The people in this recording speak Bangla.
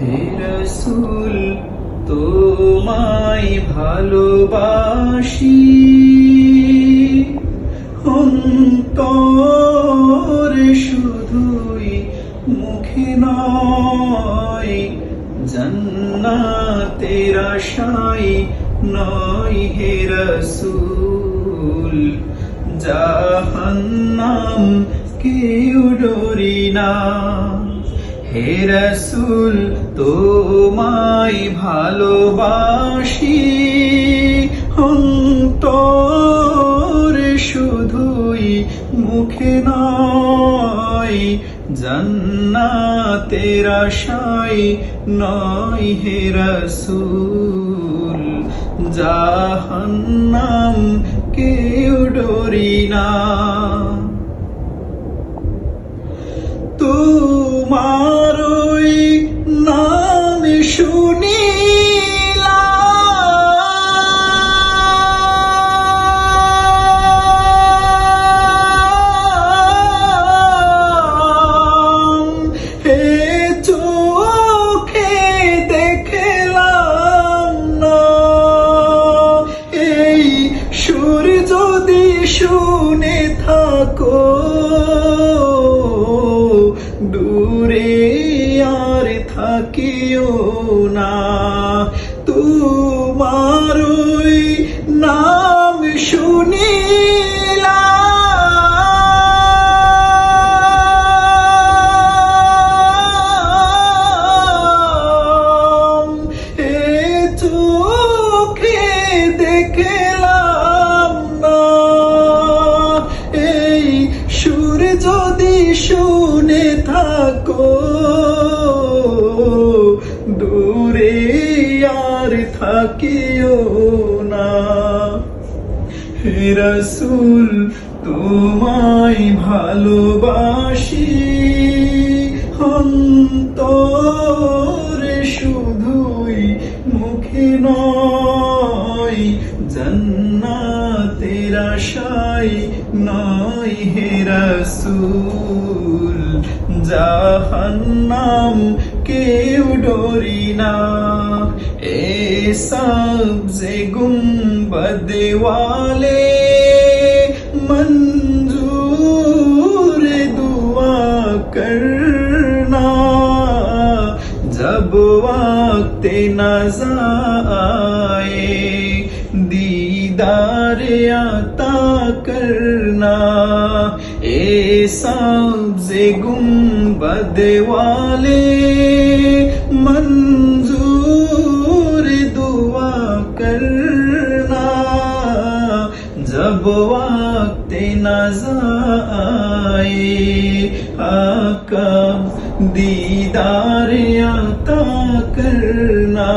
হে রসুল, তোমায় ভালোবাসি। অন্তর শুধুই মুখে নয়, জন্নাতের আশাই নয় হে রসুল। জাহান্নাম কেউ ডরি না। হে রসুল, তোমায় ভালোবাসি। অন্তর শুধুই মুখে নয়, জান্নাতের আশাই নয় হে রসুল। জাহান্নাম কেউ ডরি না। তোমার থাকো। দূরে আর থাকিও না। তোমারই নাম শুনিলাম দূরে আর থাকিও না। রসুল তোমায় ভালোবাসি। অন্তর শুধুই মুখে নয় আশাই নয় হে রসুল, জাহান্নাম কেউ ডরি না। এ সবজে গুম্বদেওয়ালে মঞ্জুর দুয়া করনা। জব ওয়াক্তে নজা আয়ে दीदार आता करना, ए सब्जे गुंबद वाले, मंजूर दुआ करना। जब वक्त नजा आए आका दीदार आता करना।